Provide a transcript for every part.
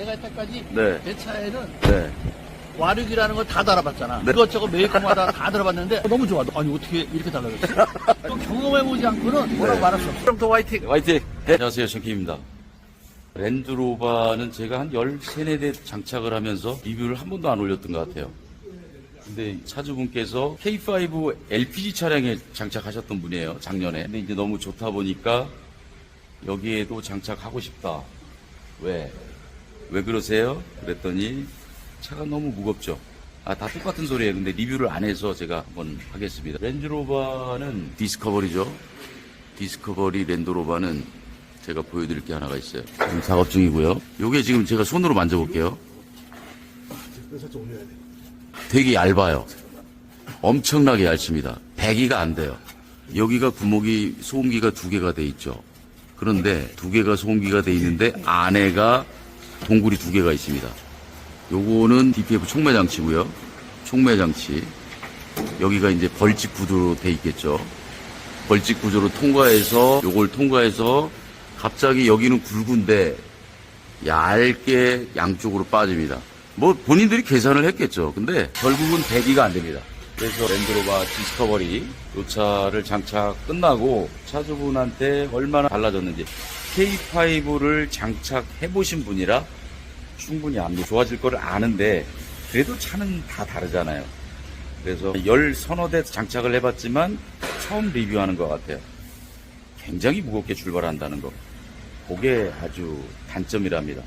내가 여태까지 네. 내 차에는 네. 와륙이라는 걸 다 달아봤잖아. 네. 이것저것 메이커마다 다 들어봤는데 너무 좋아. 아니 어떻게 이렇게 달라졌지? 또 경험해보지 않고는 뭐라고 네. 말할 수 없어. 그럼 또 화이팅! 화이팅! 네. 안녕하세요, 정키입니다. 랜드로바는 제가 한 13, 4대 장착을 하면서 리뷰를 한 번도 안 올렸던 것 같아요. 근데 차주분께서 K5 LPG 차량에 장착하셨던 분이에요, 작년에. 근데 이제 너무 좋다 보니까 여기에도 장착하고 싶다. 왜? 왜 그러세요? 그랬더니 차가 너무 무겁죠. 아, 다 똑같은 소리예요. 근데 리뷰를 안 해서 제가 한번 하겠습니다. 랜드로바는 디스커버리죠. 디스커버리 랜드로바는 제가 보여드릴 게 하나가 있어요. 지금 작업 중이고요. 요게 지금 제가 손으로 만져볼게요. 되게 얇아요. 엄청나게 얇습니다. 배기가 안 돼요. 여기가 구멍이 소음기가 두 개가 돼 있죠. 그런데 두 개가 소음기가 돼 있는데 안에가 동굴이 두 개가 있습니다. 요거는 DPF 촉매 장치고요. 촉매 장치. 여기가 이제 벌집 구조로 돼 있겠죠. 벌집 구조로 통과해서 요걸 통과해서 갑자기 여기는 굵은데 얇게 양쪽으로 빠집니다. 뭐 본인들이 계산을 했겠죠. 근데 결국은 배기가 안 됩니다. 그래서 랜드로버 디스커버리 요 차를 장착 끝나고 차주분한테 얼마나 달라졌는지 K5를 장착해 보신 분이라 충분히 압니다. 좋아질 거를 아는데 그래도 차는 다 다르잖아요. 그래서 열 서너 대 장착을 해봤지만 처음 리뷰하는 것 같아요. 굉장히 무겁게 출발한다는 거. 그게 아주 단점이랍니다.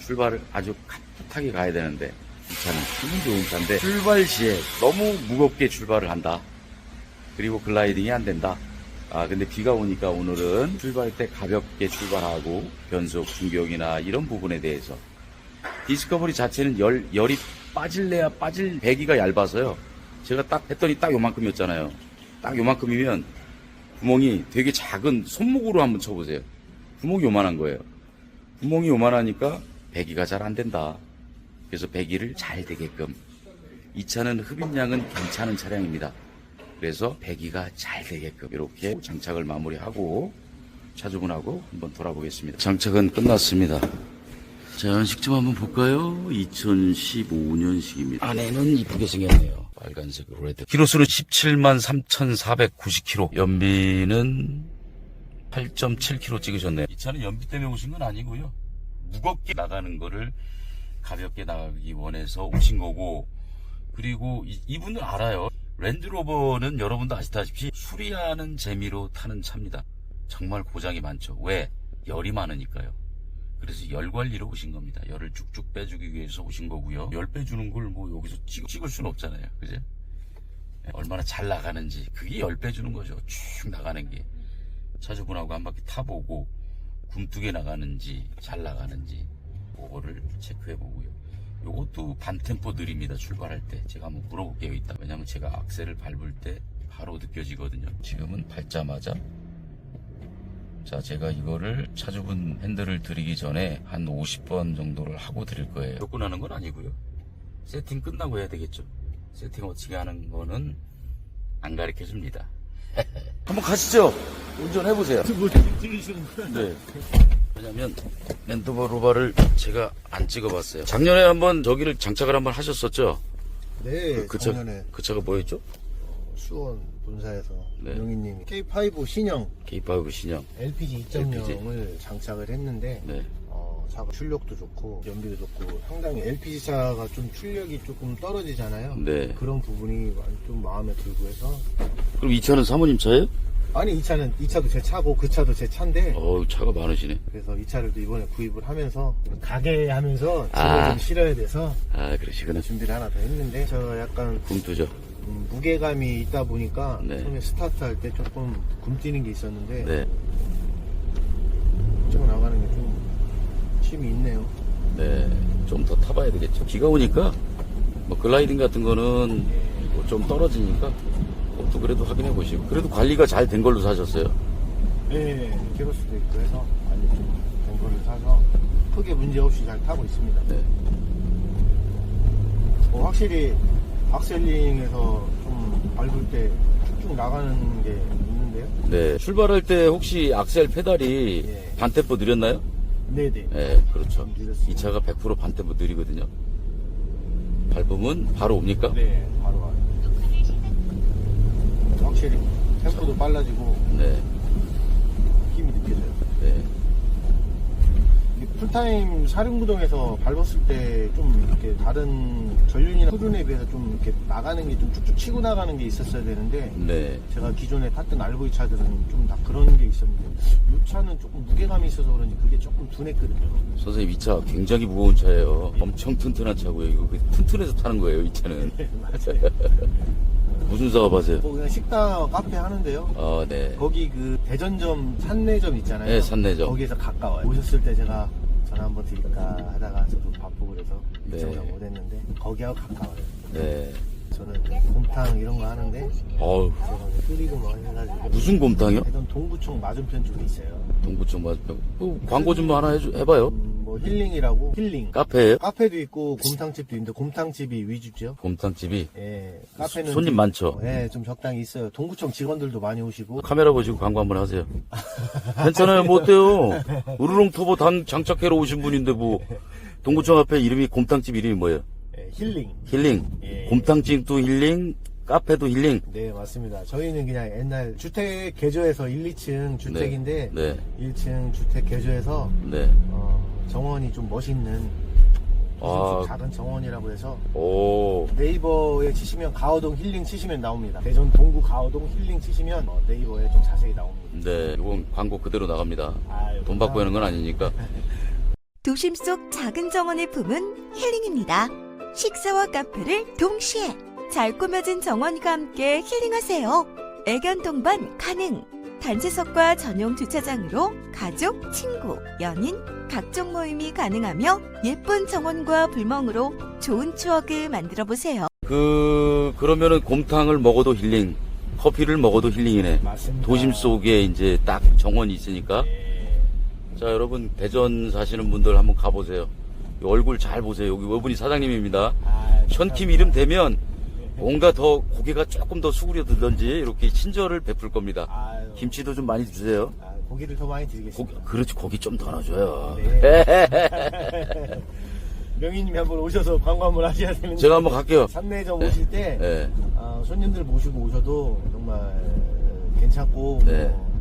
출발을 아주 값풋하게 가야 되는데 이 차는 기분 좋은 차인데 출발 시에 너무 무겁게 출발을 한다. 그리고 글라이딩이 안 된다. 아 근데 비가 오니까 오늘은 출발 때 가볍게 출발하고 변속 중경이나 이런 부분에 대해서 디스커버리 자체는 열, 열이 빠질래야 빠질 배기가 얇아서요. 제가 딱 했더니 딱 요만큼이었잖아요. 딱 요만큼이면 구멍이 되게 작은 손목으로 한번 쳐보세요. 구멍이 요만한 거예요. 구멍이 요만하니까 배기가 잘 안 된다. 그래서 배기를 잘 되게끔. 이 차는 흡입량은 괜찮은 차량입니다. 그래서 배기가 잘 되게끔 이렇게 장착을 마무리하고 차주분하고 한번 돌아보겠습니다. 장착은 끝났습니다. 자, 연식 좀 한번 볼까요? 2015년식입니다. 안에는 이쁘게 생겼네요. 빨간색 레드. 키로수는 17만 3,490km. 연비는 8.7km 찍으셨네요. 이 차는 연비 때문에 오신 건 아니고요. 무겁게 나가는 거를 가볍게 나가기 원해서 오신 거고, 그리고 이, 이분은 알아요. 랜드로버는 여러분도 아시다시피 수리하는 재미로 타는 차입니다. 정말 고장이 많죠. 왜? 열이 많으니까요. 그래서 열 관리로 오신 겁니다. 열을 쭉쭉 빼주기 위해서 오신 거고요. 열 빼주는 걸 뭐 여기서 찍, 찍을 수는 없잖아요. 그죠? 예, 얼마나 잘 나가는지 그게 열 빼주는 거죠. 쭉 나가는 게 차주분하고 한 바퀴 타보고 굼뜨게 나가는지 잘 나가는지 그거를 체크해 보고요. 요것도 반템포 느립니다. 출발할 때 제가 한번 물어볼게요. 이따 왜냐면 제가 악셀을 밟을 때 바로 느껴지거든요. 지금은 밟자마자 자, 제가 이거를 차주분 핸들을 드리기 전에 한 50번 정도를 하고 드릴 거예요. 접근하는 건 아니고요. 세팅 끝나고 해야 되겠죠. 세팅 어떻게 하는 거는 안 가르쳐 줍니다. 한번 가시죠. 운전해보세요. 뭐 찍으시는 거야? 네. 왜냐면 랜드버 로바를 제가 안 찍어봤어요. 작년에 한번 저기를 장착을 한번 하셨었죠? 네, 그 차, 작년에 그 차가 뭐였죠? 수원 본사에서 네. 명희님이 K5 신형 K5 신형. LPG 2.0을 장착을 했는데 네. 어, 차가 출력도 좋고 연비도 좋고 상당히 LPG 차가 좀 출력이 조금 떨어지잖아요. 네. 그런 부분이 좀 마음에 들고 해서 그럼 이 차는 사모님 차예요? 아니 이 차는 이 차도 제 차고 그 차도 제 차인데 어우, 차가 많으시네. 그래서 이 차를 또 이번에 구입을 하면서 가게 하면서 짐을 아. 좀 실어야 돼서 아, 그러시구나. 준비를 하나 더 했는데 저 약간 굼뜨죠? 음, 무게감이 있다 보니까 네. 처음에 스타트 할 때 조금 굼뛰는 게 있었는데 네. 찍어 나가는 게 좀 힘이 있네요. 네. 좀 더 타봐야 되겠죠. 비가 오니까 뭐 글라이딩 같은 거는 뭐좀 떨어지니까 그것도 그래도 확인해 보시고. 그래도 관리가 잘 된 걸로 사셨어요. 네, 키로수도 있고 해서 관리 좀된 거를 사서 크게 문제 없이 잘 타고 있습니다. 네. 뭐 확실히 악셀링에서 좀 밟을 때 쭉쭉 나가는 게 있는데요. 네. 출발할 때 혹시 악셀 페달이 예. 반템포 느렸나요? 네네. 예, 그렇죠. 좀 느렸습니다. 이 차가 100% 반대보 느리거든요. 밟으면 바로 옵니까? 네, 바로 와요. 확실히 템포도 빨라지고 네. 힘이 느껴져요. 네. 이게 풀타임 사륜구동에서 밟았을 때 좀 이렇게 다른 전륜이나 후륜에 비해서 좀 이렇게 나가는 게 좀 쭉쭉 치고 나가는 게 있었어야 되는데 네. 제가 기존에 탔던 RV 차들은 좀 다 그런 게 있었는데 이 차는 조금 무게감이 있어서 그런지 그게 조금 둔했거든요. 선생님 이 차 굉장히 무거운 차예요. 엄청 튼튼한 차고요. 이거 그 튼튼해서 타는 거예요, 이 차는. 맞아요. 무슨 사업 하세요? 뭐 그냥 식당 카페 하는데요. 아, 네. 거기 그 대전점 산내점 있잖아요. 네, 산내점. 거기에서 가까워요. 오셨을 때 제가 전화 한번 드릴까 하다가 저도 바쁘고 그래서 네. 요청을 못했는데 거기하고 가까워요. 네. 저는 곰탕 이런 거 하는데 어우, 제가 뭐 끓이고 뭐 해가지고 무슨 곰탕이요? 대전 동구청 맞은편 쪽에 있어요. 동구청 맞죠? 그 광고 좀 하나 해줘, 해봐요. 음, 뭐 힐링이라고 힐링. 카페예요? 카페도 있고 곰탕집도 있는데 곰탕집이 위주죠. 곰탕집이. 예, 카페는 손님 좀- 많죠? 예, 좀 적당히 있어요. 동구청 직원들도 많이 오시고 카메라 보시고 광고 한번 하세요. 괜찮아요, 뭐 어때요? 우르릉 터보 당 장착해러 오신 분인데 뭐 동구청 앞에 이름이 곰탕집 이름이 뭐예요? 예, 힐링. 힐링. 예. 곰탕집도 힐링, 카페도 힐링. 네, 맞습니다. 저희는 그냥 옛날 주택 개조해서 1, 2층 주택인데 네. 1층 주택 개조해서 네. 어, 정원이 좀 멋있는 아. 좀 작은 정원이라고 해서 오. 네이버에 치시면 가오동 힐링 치시면 나옵니다. 대전 동구 가오동 힐링 치시면 어, 네이버에 좀 자세히 나옵니다. 네. 이건 광고 그대로 나갑니다. 아유, 돈 받고 하는 건 아니니까. 도심 속 작은 정원을 품은 힐링입니다. 식사와 카페를 동시에 잘 꾸며진 정원과 함께 힐링하세요. 애견 동반 가능. 단체석과 전용 주차장으로 가족, 친구, 연인, 각종 모임이 가능하며 예쁜 정원과 불멍으로 좋은 추억을 만들어 보세요. 그, 그러면은 곰탕을 먹어도 힐링, 커피를 먹어도 힐링이네. 맞습니다. 도심 속에 이제 딱 정원이 있으니까. 예. 자, 여러분, 대전 사시는 분들 한번 가보세요. 이 얼굴 잘 보세요. 여기 이분이 사장님입니다. 아, 현팀 이름 되면 뭔가 더 고개가 조금 더 수그려들던지 이렇게 친절을 베풀 겁니다. 아유, 김치도 좀 많이 주세요. 아, 고기를 더 많이 고기, 드리겠습니다. 그렇지, 고기 좀 더 넣어줘요. 네. 명희님이 한번 오셔서 광고 한번 하셔야 되는데 제가 한번 갈게요. 산내점 오실 때 네. 아, 손님들 모시고 오셔도 정말 괜찮고 네. 뭐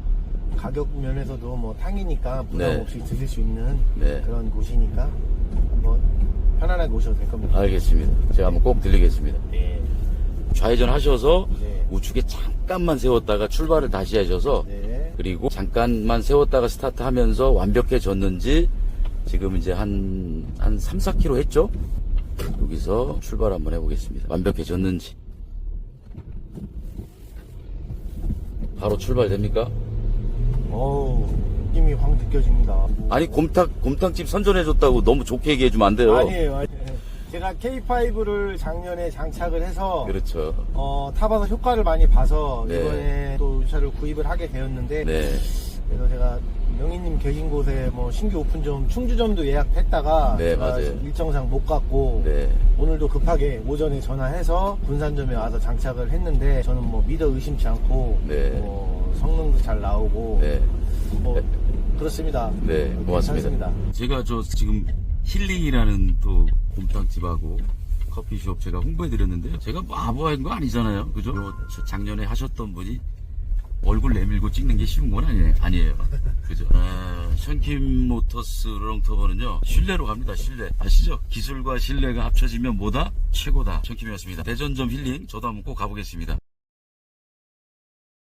가격 면에서도 뭐 탕이니까 부담 네. 없이 드실 수 있는 네. 그런 곳이니까 한번 편안하게 오셔도 될 겁니다. 알겠습니다. 제가 한번 꼭 들리겠습니다. 네. 좌회전 하셔서 네. 우측에 잠깐만 세웠다가 출발을 다시 하셔서 네. 그리고 잠깐만 세웠다가 스타트 하면서 완벽해졌는지 지금 이제 한, 한 3, 4km 했죠? 여기서 출발 한번 해보겠습니다. 완벽해졌는지. 바로 출발됩니까? 어우 느낌이 확 느껴집니다. 아니, 곰탕, 곰탕집 선전해줬다고 너무 좋게 얘기해주면 안 돼요. 아니에요. 아니에요. 제가 K5를 작년에 장착을 해서 그렇죠. 어, 타봐서 효과를 많이 봐서 네. 이번에 또이 차를 구입을 하게 되었는데 네. 그래서 제가 명희님 계신 곳에 뭐 신규 오픈점 충주점도 예약했다가 네, 제가 맞아요. 일정상 못 갔고 네. 오늘도 급하게 오전에 전화해서 군산점에 와서 장착을 했는데 저는 뭐 믿어 의심치 않고 네. 뭐 성능도 잘 나오고 네. 뭐 그렇습니다. 네, 고맙습니다. 괜찮습니다. 제가 저 지금 힐링이라는 또 곰탕집하고 커피숍 제가 홍보해드렸는데요. 제가 뭐 아부한 거 아니잖아요. 그죠? 저 작년에 하셨던 분이 얼굴 내밀고 찍는 게 쉬운 건 아니에요. 아니에요. 그죠? 아, 션킴 모터스 롱터버는요, 신뢰로 갑니다, 신뢰. 아시죠? 기술과 신뢰가 합쳐지면 뭐다? 최고다. 션킴이었습니다. 대전점 힐링, 저도 한번 꼭 가보겠습니다.